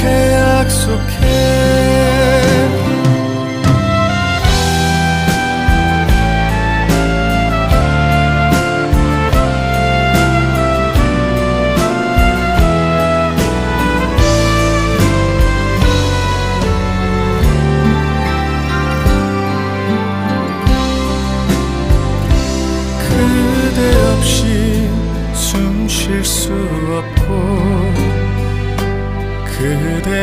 이렇게 약속해. 그대 없이 숨 쉴 수 없고 그대